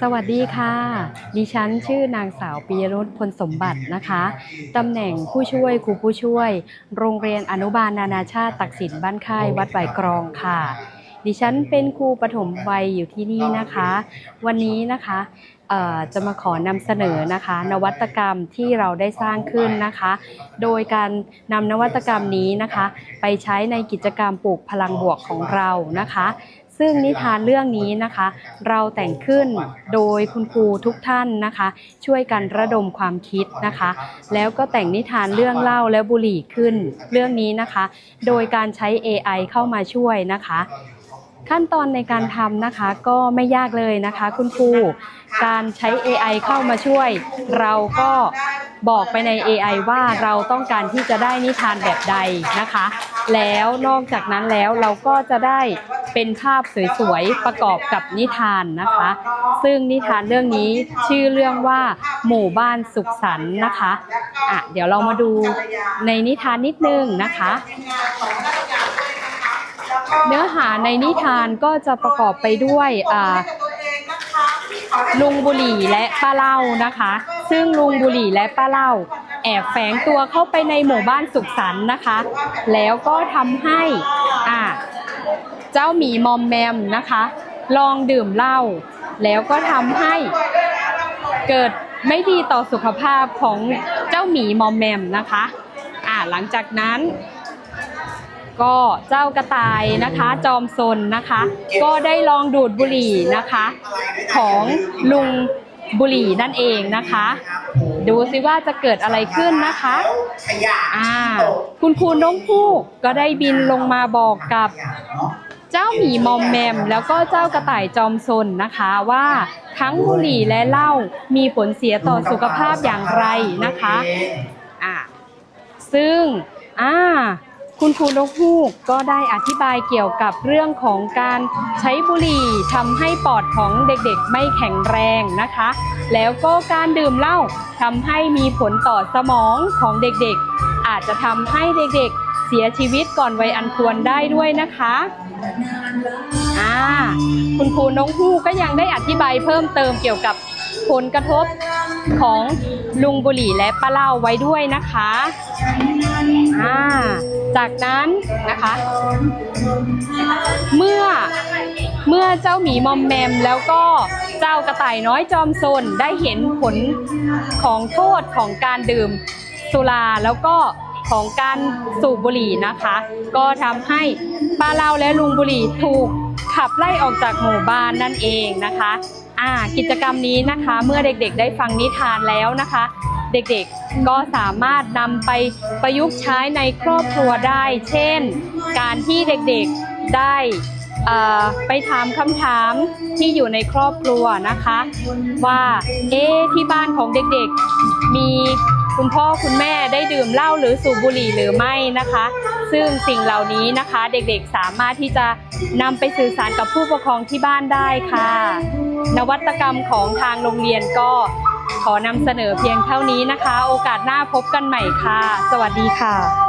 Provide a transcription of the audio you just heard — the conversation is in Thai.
สวัสดีค่ะ ดิฉันชื่อนางสาวปียรุษพลสมบัตินะคะตำแหน่งผู้ช่วยครูผู้ช่วย โรงเรียนอนุบาลนานาชาติตักสินบ้านค่ายวัดไหวกรองค่ะ ดิฉันเป็นครูปฐมวัยอยู่ที่นี่นะคะ วันนี้นะคะจะมาขอนำเสนอนะคะ นวัตกรรมที่เราได้สร้างขึ้นนะคะ โดยการนำนวัตกรรมนี้นะคะ ไปใช้ในกิจกรรมปลูกพลังบวกของเรานะคะ ซึ่งนิทานเรื่องนี้นะคะ เราแต่งขึ้นโดยคุณครูทุกท่านนะคะ ช่วยกันระดมความคิดนะคะ แล้วก็แต่งนิทานเรื่องเล่าและบุหรี่ขึ้นเรื่องนี้นะคะ โดยการใช้ AI เข้ามาช่วยนะคะ ขั้นตอนในการทำนะคะก็ไม่ยากเลยนะคะ คุณครูการใช้ AI เข้ามาช่วย เราก็ บอกไปใน AI ว่าเราต้องการที่จะได้นิทานแบบใดนะคะ แล้วนอกจากนั้นแล้วเราก็จะได้เป็นภาพสวยๆประกอบกับนิทานนะคะ ซึ่งนิทานเรื่องนี้ชื่อเรื่องว่าหมู่บ้านสุขสันต์นะคะอะเดี๋ยวเรามาดูในนิทานนิดนึงนะคะเนื้อหาในนิทานก็จะประกอบไปด้วยอ่าลุงบุหรี่และป้าเล่านะคะ ซึ่งลุงบุหรี่และป้าเล่า แอบแฝงตัวเข้าไปในหมู่บ้านสุขสันต์นะคะ แล้วก็ทำให้อ่าเจ้าหมีมอมแมมนะคะ ลองดื่มเหล้าแล้วก็ทำให้เกิดไม่ดีต่อสุขภาพของเจ้าหมีมอมแมมนะคะอ่าหลังจากนั้นก็เจ้ากระต่ายนะคะ จอมซนนะคะ ก็ได้ลองดูดบุหรี่นะคะ ของลุง บุหรี่นั่นเองนะคะ ดูซิว่าจะเกิดอะไรขึ้นนะคะอ่าคุณครูน้องผู้ก็ได้บินลงมาบอกกับเจ้าหมีมอมแมม แล้วก็เจ้ากระต่ายจอมซนนะคะว่าทั้งบุหรี่และเหล้ามีผลเสียต่อสุขภาพอย่างไรนะคะอ่าซึ่งอ่า คุณครูนกฮูกก็ได้อธิบายเกี่ยวกับเรื่องของการใช้บุหรี่ทำให้ปอดของเด็กๆไม่แข็งแรงนะคะ แล้วก็การดื่มเหล้าทำให้มีผลต่อสมองของเด็กๆ อาจจะทำให้เด็กๆเสียชีวิตก่อนวัยอันควรได้ด้วยนะคะอ่าคุณครูนกฮูกก็ยังได้อธิบายเพิ่มเติมเกี่ยวกับผลกระทบของลุงบุหรี่และป้าเล่าไว้ด้วยนะคะอ่า จากนั้นนะคะ เมื่อเมื่อเจ้าหมีมอมแมมแล้วก็เจ้ากระต่ายน้อยจอมซนได้เห็นผลของโทษของการดื่มสุราแล้วก็ ของการสูบบุหรี่นะคะ ก็ทำให้ป้าเล่าและลุงบุหรี่ถูกขับไล่ออกจากหมู่บ้านนั่นเองนะคะอ่ากิจกรรมนี้นะคะเมื่อเด็กๆ ได้ฟังนิทานแล้วนะคะ เด็กๆก็สามารถนำไปประยุกต์ใช้ในครอบครัวได้ เช่น การที่เด็กๆได้ไปถามคำถามที่อยู่ในครอบครัวนะคะ ว่าเอ๊ที่บ้านของเด็กๆมี คุณพ่อคุณแม่ได้ดื่มเหล้าหรือสูบบุหรี่หรือไม่นะคะ ซึ่งสิ่งเหล่านี้นะคะเด็กๆสามารถที่จะนำไปสื่อสารกับผู้ปกครองที่บ้านได้ค่ะ นวัตกรรมของทางโรงเรียนก็ขอนำเสนอเพียงเท่านี้นะคะ โอกาสหน้าพบกันใหม่ค่ะ สวัสดีค่ะ